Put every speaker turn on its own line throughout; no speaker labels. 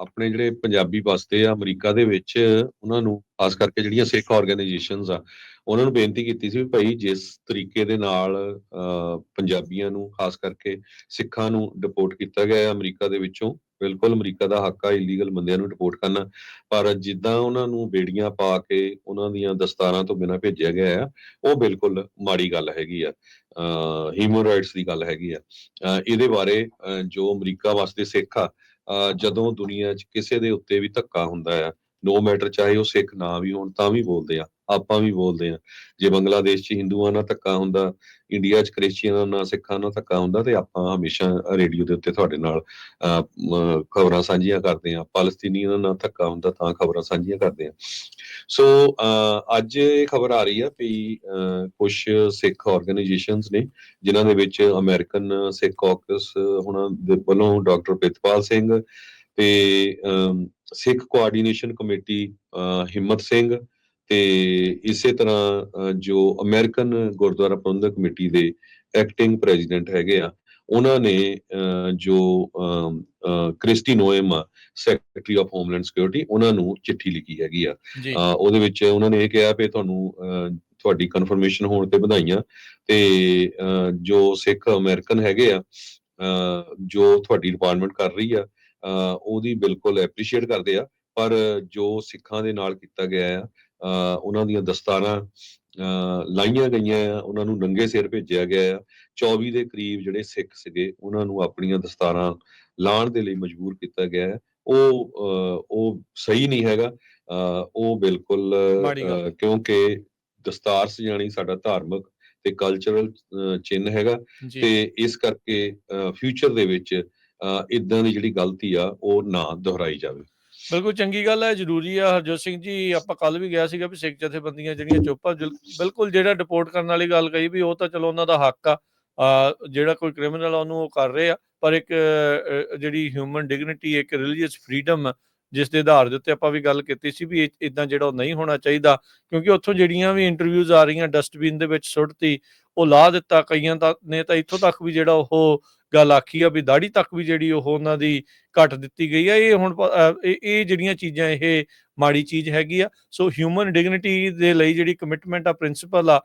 ਆਪਣੇ ਜਿਹੜੇ ਪੰਜਾਬੀ ਵਸਦੇ ਆ ਅਮਰੀਕਾ ਦੇ ਵਿੱਚ ਉਹਨਾਂ ਨੂੰ ਖਾਸ ਕਰਕੇ ਜਿਹੜੀਆਂ ਸਿੱਖ ਆਰਗੇਨਾਈਜੇਸ਼ਨਸ ਆ ਉਹਨਾਂ ਨੂੰ ਬੇਨਤੀ ਕੀਤੀ ਸੀ ਵੀ ਭਾਈ ਜਿਸ ਤਰੀਕੇ ਦੇ ਨਾਲ ਅਹ, ਪੰਜਾਬੀਆਂ ਨੂੰ ਖਾਸ ਕਰਕੇ ਸਿੱਖਾਂ ਨੂੰ ਡਿਪੋਰਟ ਕੀਤਾ ਗਿਆ ਹੈ ਅਮਰੀਕਾ ਦੇ ਵਿੱਚੋਂ ਬਿਲਕੁਲ ਅਮਰੀਕਾ ਦਾ ਹੱਕ ਆ ਇਲੀਗਲ ਬੰਦਿਆਂ ਨੂੰ ਡਿਪੋਰਟ ਕਰਨਾ ਪਰ ਜਿੱਦਾਂ ਉਹਨਾਂ ਨੂੰ ਬੇੜੀਆਂ ਪਾ ਕੇ ਉਹਨਾਂ ਦੀਆਂ ਦਸਤਾਰਾਂ ਤੋਂ ਬਿਨਾਂ ਭੇਜਿਆ ਗਿਆ ਆ ਉਹ ਬਿਲਕੁਲ ਮਾੜੀ ਗੱਲ ਹੈਗੀ ਆ ਹਿਊਮਨ ਰਾਈਟਸ ਦੀ ਗੱਲ ਹੈਗੀ ਆ ਇਹਦੇ ਬਾਰੇ ਅਹ, ਜੋ ਅਮਰੀਕਾ ਵਾਸਤੇ ਸਿੱਖ ਆ ਜਦੋਂ ਦੁਨੀਆ 'ਚ ਕਿਸੇ ਦੇ ਉੱਤੇ ਵੀ ਧੱਕਾ ਹੁੰਦਾ ਆ ਨੋ ਮੈਟਰ ਚਾਹੇ ਉਹ ਸਿੱਖ ਨਾ ਵੀ ਹੋਣ ਤਾਂ ਵੀ ਬੋਲਦੇ ਆ। ਆਪਾਂ ਵੀ ਬੋਲਦੇ ਆ ਜੇ ਬੰਗਲਾਦੇਸ਼ 'ਚ ਹਿੰਦੂਆਂ ਨਾਲ ਧੱਕਾ ਹੁੰਦਾ ਇੰਡੀਆ 'ਚ ਕ੍ਰਿਸਚੀਅਨਾਂ ਨਾਲ ਸਿੱਖਾਂ ਨਾਲ ਧੱਕਾ ਹੁੰਦਾ ਤੇ ਆਪਾਂ ਹਮੇਸ਼ਾ ਰੇਡੀਓ ਦੇ ਉੱਤੇ ਤੁਹਾਡੇ ਨਾਲ ਖਬਰਾਂ ਸਾਂਝੀਆਂ ਕਰਦੇ ਆ ਫਲਸਤੀਨੀਆਂ ਨਾਲ ਧੱਕਾ ਹੁੰਦਾ ਤਾਂ ਖਬਰਾਂ ਸਾਂਝੀਆਂ ਕਰਦੇ ਆ ਸੋ ਅਹ, ਅੱਜ ਇਹ ਖਬਰ ਆ ਰਹੀ ਆ ਵੀ ਕੁਝ ਸਿੱਖ ਆਰਗੇਨਾਈਜੇਸ਼ਨਸ ਨੇ ਜਿਨ੍ਹਾਂ ਦੇ ਵਿੱਚ ਅਮਰੀਕਨ ਸਿੱਖ ਕਾਕਸ ਉਹਨਾਂ ਦੇ ਵੱਲੋਂ ਡਾਕਟਰ ਪ੍ਰਿਤਪਾਲ ਸਿੰਘ ਤੇ ਅਮ, ਸਿੱਖ ਕੋਆਰਡੀਨੇਸ਼ਨ ਕਮੇਟੀ ਅਹ, ਹਿੰਮਤ ਸਿੰਘ ਤੇ ਇਸੇ ਤਰ੍ਹਾਂ ਜੋ ਅਮਰੀਕਨ ਗੁਰਦੁਆਰਾ ਪ੍ਰਬੰਧਕ ਕਮੇਟੀ ਦੇ ਐਕਟਿੰਗ ਪ੍ਰੈਜ਼ੀਡੈਂਟ ਹੈਗੇ ਆ ਉਹਨਾਂ ਨੇ ਜੋ Kristi Noem secretary of homeland security ਉਹਨਾਂ ਨੂੰ ਚਿੱਠੀ ਲਿਖੀ ਹੈਗੀ ਆ। ਉਹਦੇ ਵਿੱਚ ਉਹਨਾਂ ਨੇ ਇਹ ਕਿਹਾ ਵੀ ਤੁਹਾਨੂੰ ਤੁਹਾਡੀ ਕਨਫਰਮੇਸ਼ਨ ਹੋਣ ਤੇ ਵਧਾਈਆਂ ਤੇ ਜੋ ਸਿੱਖ ਅਮਰੀਕਨ ਹੈਗੇ ਆ ਜੋ ਤੁਹਾਡੀ ਡਿਪਾਰਟਮੈਂਟ ਕਰ ਰਹੀ ਆ ਉਹਦੀ ਬਿਲਕੁਲ ਐਪਰੀਸ਼ੀਏਟ ਕਰਦੇ ਆ ਪਰ ਜੋ ਸਿੱਖਾਂ ਦੇ ਨਾਲ ਕੀਤਾ ਗਿਆ ਆ ਉਹਨਾਂ ਦੀਆਂ ਦਸਤਾਰਾਂ ਲਾਈਆਂ ਗਈਆਂ ਆ ਉਹਨਾਂ ਨੂੰ ਨੰਗੇ ਸਿਰ ਭੇਜਿਆ ਗਿਆ ਆ। 24 ਦੇ ਕਰੀਬ ਜਿਹੜੇ ਸਿੱਖ ਸੀਗੇ ਉਹਨਾਂ ਨੂੰ ਆਪਣੀਆਂ ਦਸਤਾਰਾਂ ਲਾਉਣ ਦੇ ਲਈ ਮਜਬੂਰ ਕੀਤਾ ਗਿਆ ਹੈ ਉਹ ਉਹ ਸਹੀ ਨਹੀਂ ਹੈਗਾ। ਉਹ ਬਿਲਕੁਲ ਕਿਉਂਕਿ ਦਸਤਾਰ ਸਜਾਣੀ ਸਾਡਾ ਧਾਰਮਿਕ ਤੇ ਕਲਚਰਲ ਚਿੰਨ੍ਹ ਹੈਗਾ ਤੇ ਇਸ ਕਰਕੇ ਫਿਊਚਰ ਦੇ ਵਿੱਚ ਇਦਾਂ ਦੀ ਜਿਹੜੀ ਗਲਤੀ ਆ ਉਹ ਨਾ ਦੁਹਰਾਈ ਜਾਵੇ।
ਬਿਲਕੁਲ ਚੰਗੀ ਗੱਲ ਹੈ, ਜ਼ਰੂਰੀ ਆ ਹਰਜੋਤ ਸਿੰਘ ਜੀ, ਆਪਾਂ ਕੱਲ ਵੀ ਗਿਆ ਸੀਗਾ ਵੀ ਸਿੱਖ ਜਥੇਬੰਦੀਆਂ ਜਿਹੜੀਆਂ ਚੁੱਪ ਆ ਬਿਲਕੁਲ ਜਿਹੜਾ ਡਿਪੋਰਟ ਕਰਨ ਵਾਲੀ ਗੱਲ ਕਹੀ ਵੀ ਉਹ ਤਾਂ ਚਲੋ ਉਹਨਾਂ ਦਾ ਹੱਕ ਆ ਜਿਹੜਾ ਕੋਈ ਕ੍ਰਿਮੀਨਲ ਆ ਉਹਨੂੰ ਉਹ ਕਰ ਰਹੇ ਆ, ਪਰ ਇੱਕ ਜਿਹੜੀ ਹਿਊਮਨ ਡਿਗਨਿਟੀ ਇੱਕ ਰਿਲੀਜੀਅਸ ਫਰੀडम ਜਿਸ ਦੇ ਆਧਾਰ ਦੇ ਉੱਤੇ ਆਪਾਂ ਵੀ ਗੱਲ ਕੀਤੀ ਸੀ ਵੀ ਇਦਾਂ ਜਿਹੜਾ ਉਹ ਨਹੀਂ ਹੋਣਾ ਚਾਹੀਦਾ, ਕਿਉਂਕਿ ਉੱਥੋਂ ਜਿਹੜੀਆਂ ਵੀ ਇੰਟਰਵਿਊਜ਼ ਆ ਰਹੀਆਂ ਡਸਟਬਿਨ ਦੇ ਵਿੱਚ ਸੁੱਟਤੀ, ਉਹ ਲਾ ਦਿੱਤਾ ਕਈਆਂ ਦਾ ਨੇ ਤਾਂ ਇੱਥੋਂ ਤੱਕ ਵੀ ਜਿਹੜਾ ਉਹ ਗੱਲ ਆਖੀ ਆ ਵੀ ਦਾੜੀ ਤੱਕ ਵੀ ਜਿਹੜੀ ਉਹ ਉਹਨਾਂ ਦੀ ਘੱਟ ਦਿੱਤੀ ਗਈ ਆ ਇਹ ਹੁਣ ਇਹ ਜਿਹੜੀਆਂ ਚੀਜ਼ਾਂ ਇਹ ਮਾੜੀ ਚੀਜ਼ ਹੈਗੀ ਆ। ਸੋ ਹਿਊਮਨ ਡਿਗਨਿਟੀ ਦੇ ਲਈ ਜਿਹੜੀ ਕਮਿਟਮੈਂਟ ਆ ਪ੍ਰਿੰਸੀਪਲ ਆ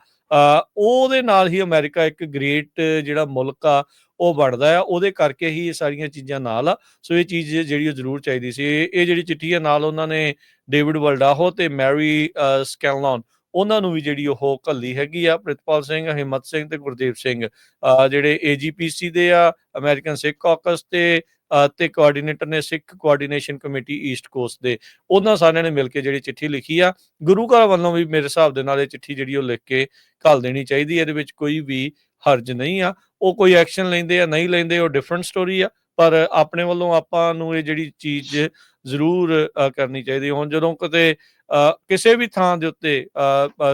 ਉਹਦੇ ਨਾਲ ਹੀ ਅਮਰੀਕਾ ਇੱਕ ਗ੍ਰੇਟ ਜਿਹੜਾ ਮੁਲਕ ਆ ਉਹ ਬਣਦਾ ਆ। ਉਹਦੇ ਕਰਕੇ ਹੀ ਇਹ ਸਾਰੀਆਂ ਚੀਜ਼ਾਂ ਨਾਲ ਆ। ਸੋ ਇਹ ਚੀਜ਼ ਜਿਹੜੀ ਉਹ ਜ਼ਰੂਰ ਚਾਹੀਦੀ ਸੀ। ਇਹ ਜਿਹੜੀ ਚਿੱਠੀ ਆ ਨਾਲ ਉਹਨਾਂ ਨੇ ਡੇਵਿਡ ਵਲਡਾਹੋ ਤੇ ਮੈਰੀ ਅਹ, ਸਕੈਲਨ ਉਹਨਾਂ ਨੂੰ ਵੀ ਜਿਹੜੀ ਉਹ ਘੱਲੀ ਹੈਗੀ ਆ ਪ੍ਰਿਤਪਾਲ ਸਿੰਘ ਹਿੰਮਤ ਸਿੰਘ ਤੇ ਗੁਰਦੇਵ ਸਿੰਘ। ਅਹ, ਜਿਹੜੇ ਏਜੀਪੀਸੀ ਦੇ ਆ ਅਮਰੀਕਨ ਸਿੱਖ ਕਾਕਸ ਤੇ ਅਹ, ਤੇ ਕੋਆਰਡੀਨੇਟਰ ਨੇ Sikh coordination committee east coast ਦੇ। ਉਹਨਾਂ ਸਾਰਿਆਂ ਨੇ ਮਿਲ ਕੇ ਜਿਹੜੀ ਚਿੱਠੀ ਲਿਖੀ ਆ ਗੁਰੂ ਘਰ ਵੱਲੋਂ ਵੀ ਮੇਰੇ ਹਿਸਾਬ ਦੇ ਨਾਲ ਇਹ ਚਿੱਠੀ ਜਿਹੜੀ ਉਹ ਲਿਖ ਕੇ ਘੱਲ ਦੇਣੀ ਚਾਹੀਦੀ ਹੈ ਇਹਦੇ ਵਿੱਚ ਕੋਈ ਵੀ ਹਰਜ ਨਹੀਂ ਆ। ਉਹ ਕੋਈ ਐਕਸ਼ਨ ਲੈਂਦੇ ਆ ਨਹੀਂ ਲੈਂਦੇ ਉਹ ਡਿਫਰੈਂਟ ਸਟੋਰੀ ਆ। ਪਰ ਆਪਣੇ ਵੱਲੋਂ ਆਪਾਂ ਨੂੰ ਇਹ ਜਿਹੜੀ ਚੀਜ਼ ਜ਼ਰੂਰ ਕਰਨੀ ਚਾਹੀਦੀ। ਹੁਣ ਜਦੋਂ ਕਿਤੇ ਕਿਸੇ ਵੀ ਥਾਂ ਦੇ ਉੱਤੇ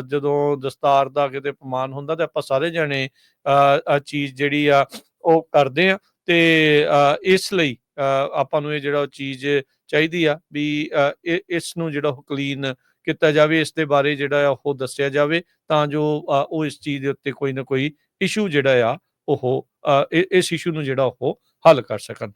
ਜਦੋਂ ਦਸਤਾਰ ਦਾ ਕਿਤੇ ਅਪਮਾਨ ਹੁੰਦਾ ਤੇ ਆਪਾਂ ਸਾਰੇ ਜਣੇ ਅ, ਚੀਜ਼ ਜਿਹੜੀ ਆ ਉਹ ਕਰਦੇ ਆ ਤੇ ਇਸ ਲਈ ਅ, ਆਪਾਂ ਨੂੰ ਇਹ ਜਿਹੜਾ ਉਹ ਚੀਜ਼ ਚਾਹੀਦੀ ਆ ਵੀ ਅ, ਇਹ- ਇਸ ਨੂੰ ਜਿਹੜਾ ਉਹ ਕਲੀਨ ਕੀਤਾ ਜਾਵੇ ਇਸ ਦੇ ਬਾਰੇ ਜਿਹੜਾ ਆ ਉਹ ਦੱਸਿਆ ਜਾਵੇ ਤਾਂ ਜੋ ਉਹ ਇਸ ਚੀਜ਼ ਦੇ ਉੱਤੇ ਕੋਈ ਨਾ ਕੋਈ ਇਸ਼ੂ ਜਿਹੜਾ ਆ ਉਹ ਇਹ- ਇਸ ਇਸ਼ੂ ਨੂੰ ਜਿਹੜਾ ਉਹ Halı Karşakan.